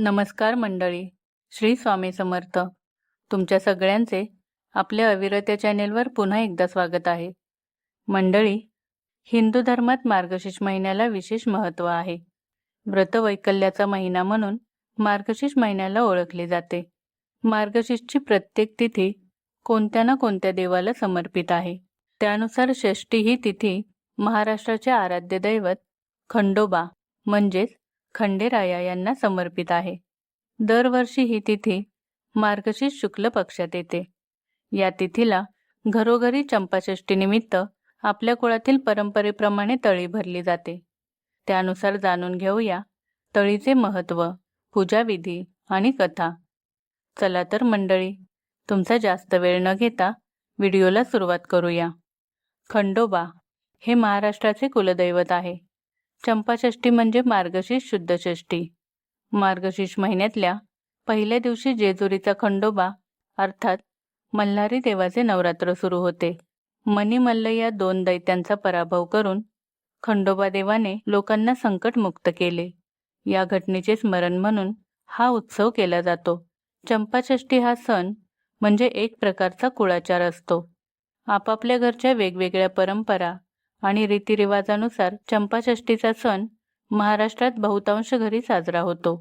नमस्कार मंडळी श्री स्वामी समर्थ. तुमच्या सगळ्यांचे आपल्या अविरत्या चॅनेलवर पुन्हा एकदा स्वागत आहे. मंडळी हिंदू धर्मात मार्गशीर्ष महिन्याला विशेष महत्त्व आहे. व्रतवैकल्याचा महिना म्हणून मार्गशीर्ष महिन्याला ओळखले जाते. मार्गशीर्षची प्रत्येक तिथी कोणत्या ना कोणत्या देवाला समर्पित आहे. त्यानुसार षष्ठी ही तिथी महाराष्ट्राचे आराध्य दैवत खंडोबा म्हणजेच खंडेराया यांना समर्पित आहे. दरवर्षी ही तिथी मार्गशीर्ष शुक्ल पक्षात येते. या तिथीला घरोघरी चंपाषष्टीनिमित्त आपल्या कुळातील परंपरेप्रमाणे तळी भरली जाते. त्यानुसार जाणून घेऊया तळीचे महत्त्व पूजाविधी आणि कथा. चला तर मंडळी तुमचा जास्त वेळ न घेता व्हिडिओला सुरुवात करूया. खंडोबा हे महाराष्ट्राचे कुलदैवत आहे. चंपाषष्ठी म्हणजे मार्गशीर्ष शुद्ध षष्ठी मार्गशीर्ष महिन्यातल्या पहिल्या दिवशी जेजुरीचा खंडोबा अर्थात मल्हारी देवाचे नवरात्र सुरू होते. मणिमल्ल या दोन दैत्यांचा पराभव करून खंडोबा देवाने लोकांना संकटमुक्त केले. या घटनेचे स्मरण म्हणून हा उत्सव केला जातो. चंपाषष्ठी हा सण म्हणजे एक प्रकारचा कुळाचार असतो. आपापल्या घरच्या वेगवेगळ्या परंपरा आणि रीतिरिवाजानुसार चंपाषष्ठीचा सण महाराष्ट्रात बहुतांश घरी साजरा होतो.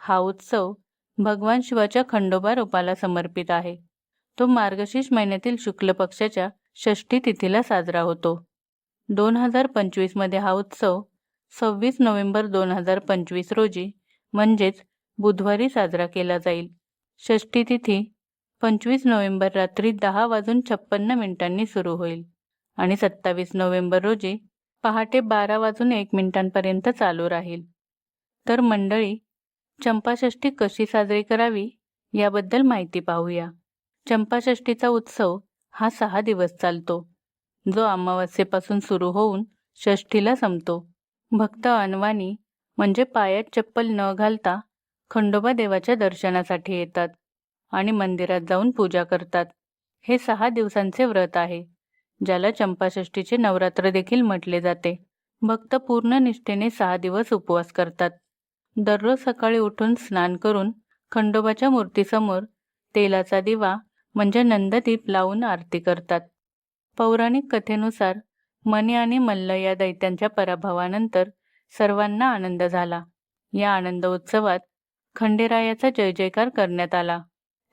हा उत्सव भगवान शिवाच्या खंडोबा रूपाला समर्पित आहे. तो मार्गशीर्ष महिन्यातील शुक्ल पक्षाच्या षष्ठी तिथीला साजरा होतो. दोन हजार पंचवीसमध्ये हा उत्सव सव्वीस नोव्हेंबर दोन हजार पंचवीस रोजी म्हणजेच बुधवारी साजरा केला जाईल. षष्ठी तिथी पंचवीस नोव्हेंबर रात्री दहा वाजून छप्पन्न मिनिटांनी सुरू होईल. आणि सत्तावीस नोव्हेंबर रोजी पहाटे बारा वाजून एक मिनिटांपर्यंत चालू राहील. तर मंडळी चंपाषष्ठी कशी साजरी करावी याबद्दल माहिती पाहूया. चंपाषष्ठीचा उत्सव हा सहा दिवस चालतो. जो अमावस्येपासून सुरू होऊन षष्ठीला संपतो. भक्त अनवानी म्हणजे पायात चप्पल न घालता खंडोबा देवाच्या दर्शनासाठी येतात आणि मंदिरात जाऊन पूजा करतात. हे सहा दिवसांचे व्रत आहे. ज्याला चंपाषष्ठीचे नवरात्र देखील म्हटले जाते. भक्त पूर्ण निष्ठेने सहा दिवस उपवास करतात. दररोज सकाळी उठून स्नान करून खंडोबाच्या मूर्तीसमोर तेलाचा दिवा म्हणजे नंददीप लावून आरती करतात. पौराणिक कथेनुसार मनी आणि मल्ल या दैत्यांच्या पराभवानंतर सर्वांना आनंद झाला. या आनंद उत्सवात खंडेरायाचा जय जयकार करण्यात आला.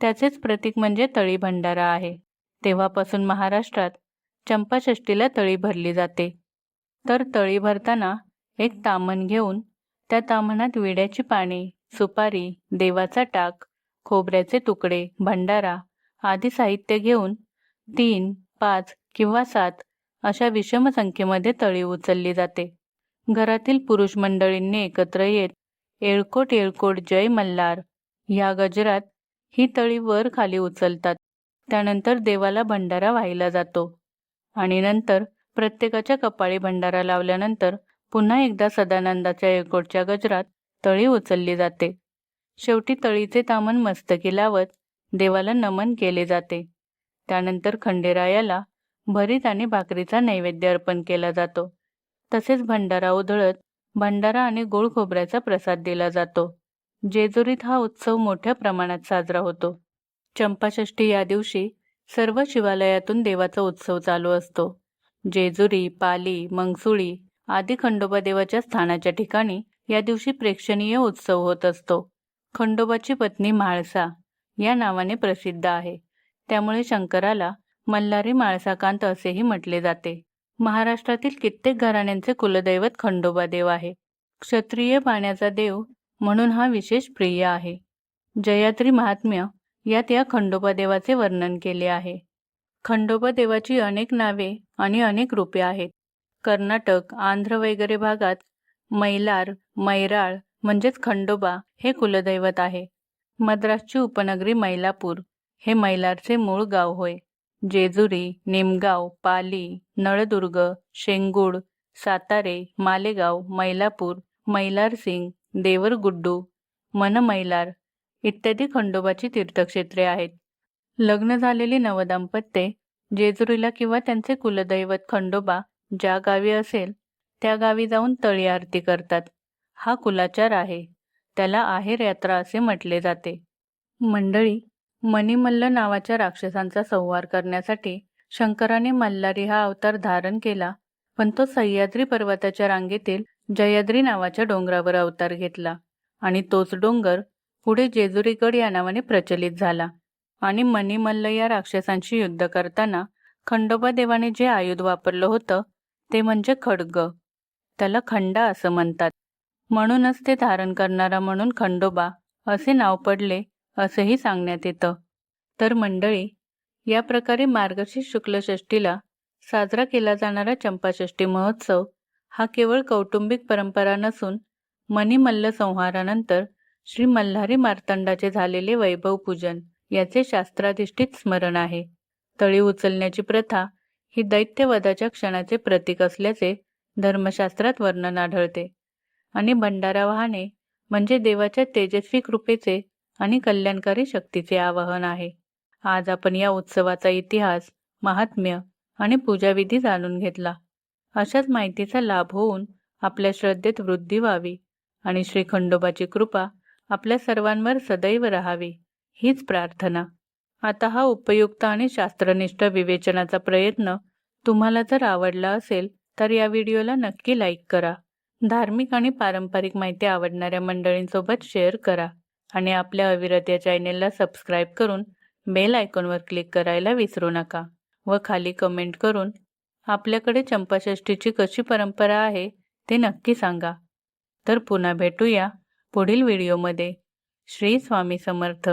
त्याचेच प्रतीक म्हणजे तळी भंडारा आहे. तेव्हापासून महाराष्ट्रात चंपाषष्टीला तळी भरली जाते. तर तळी भरताना एक तामण घेऊन त्या तामणात विड्याची पाने सुपारी देवाचा टाक खोबऱ्याचे तुकडे भंडारा आदी साहित्य घेऊन तीन पाच किंवा सात अशा विषम संख्येमध्ये तळी उचलली जाते. घरातील पुरुष मंडळींनी एकत्र येत येळकोट येळकोट जय मल्हार या गजरात ही तळी वर खाली उचलतात. त्यानंतर देवाला भंडारा वाहिला जातो. आणि नंतर प्रत्येकाच्या कपाळी भंडारा लावल्यानंतर पुन्हा एकदा सदानंदाच्या एकोटच्या गजरात तळी उचलली जाते. शेवटी तळीचे तामन मस्तकी लावत देवाला नमन केले जाते. त्यानंतर खंडेरायाला भरीत आणि भाकरीचा नैवेद्य अर्पण केला जातो. तसेच भंडारा उधळत भंडारा आणि गोड खोबऱ्याचा प्रसाद दिला जातो. जेजुरीत हा उत्सव मोठ्या प्रमाणात साजरा होतो. चंपाषष्ठी या दिवशी सर्व शिवालयातून देवाचा उत्सव चालू असतो. जेजुरी पाली मंगसुळी आदी खंडोबा देवाच्या स्थानाच्या ठिकाणी या दिवशी प्रेक्षणीय उत्सव होत असतो. खंडोबाची पत्नी म्हाळसा या नावाने प्रसिद्ध आहे. त्यामुळे शंकराला मल्हारी माळसाकांत असेही म्हटले जाते. महाराष्ट्रातील कित्येक घराण्यांचे कुलदैवत खंडोबा देव आहे. क्षत्रिय पाण्याचा देव म्हणून हा विशेष प्रिय आहे. जयात्री महात्म्य यात या खंडोबा देवाचे वर्णन केले आहे. खंडोबा देवाची अनेक नावे आणि अनेक रूपे आहेत. कर्नाटक आंध्र वगैरे भागात मैलार मैराळ म्हणजेच खंडोबा हे कुलदैवत आहे. मद्रासची उपनगरी मैलापूर हे मैलारचे मूळ गाव होय. जेजुरी निमगाव पाली नळदुर्ग शेंगूड सातारे मालेगाव मैलापूर मैलारसिंग देवरगुड्डू मनमैलार इत्यादी खंडोबाची तीर्थक्षेत्रे आहेत. लग्न झालेली नवदाम्पत्ये जेजुरीला किंवा त्यांचे कुलदैवत खंडोबा ज्या गावी असेल त्या गावी जाऊन तळी आरती करतात. हा कुलाचार आहे. त्याला आहेर यात्रा असे म्हटले जाते. मंडळी मणिमल्ल नावाच्या राक्षसांचा संहार करण्यासाठी शंकराने मल्हारी हा अवतार धारण केला पण तो सह्याद्री पर्वताच्या रांगेतील जयद्री नावाच्या डोंगरावर अवतार घेतला आणि तोच डोंगर पुढे जेजुरीगड या नावाने प्रचलित झाला. आणि मणिमल्ल या राक्षसांशी युद्ध करताना खंडोबा देवाने जे आयुध वापरलं होतं ते म्हणजे खड्ग. त्याला खंडा असं म्हणतात. म्हणूनच ते धारण करणारा म्हणून खंडोबा असे नाव पडले असेही सांगण्यात येतं. तर मंडळी या प्रकारे मार्गशीर्ष शुक्ल षष्टीला साजरा केला जाणारा चंपाषष्ठी महोत्सव हा केवळ कौटुंबिक परंपरा नसून मणिमल्ल संहारानंतर श्री मल्हारी मार्तंडाचे झालेले वैभव पूजन याचे शास्त्राधिष्ठित स्मरण आहे. तळी उचलण्याची प्रथा ही दैत्यवधाच्या क्षणाचे प्रतीक असल्याचे धर्मशास्त्रात वर्णन आढळते. आणि भंडारा वाहने म्हणजे देवाच्या तेजस्वी कृपेचे आणि कल्याणकारी शक्तीचे आवाहन आहे. आज आपण या उत्सवाचा इतिहास महात्म्य आणि पूजाविधी जाणून घेतला. अशाच माहितीचा लाभ होऊन आपल्या श्रद्धेत वृद्धी व्हावी आणि श्री खंडोबाची कृपा आपल्या सर्वांवर सदैव राहावी हीच प्रार्थना. आता हा उपयुक्त आणि शास्त्रनिष्ठ विवेचनाचा प्रयत्न तुम्हाला जर आवडला असेल तर या व्हिडिओला नक्की लाईक करा. धार्मिक आणि पारंपरिक माहिती आवडणाऱ्या मंडळींसोबत शेअर करा आणि आपल्या अविरत या चॅनेलला सबस्क्राईब करून बेल आयकॉनवर क्लिक करायला विसरू नका व खाली कमेंट करून आपल्याकडे चंपाषष्ठीची कशी परंपरा आहे ते नक्की सांगा. तर पुन्हा भेटूया. पुढील व्हिडिओमध्ये. श्री स्वामी समर्थ.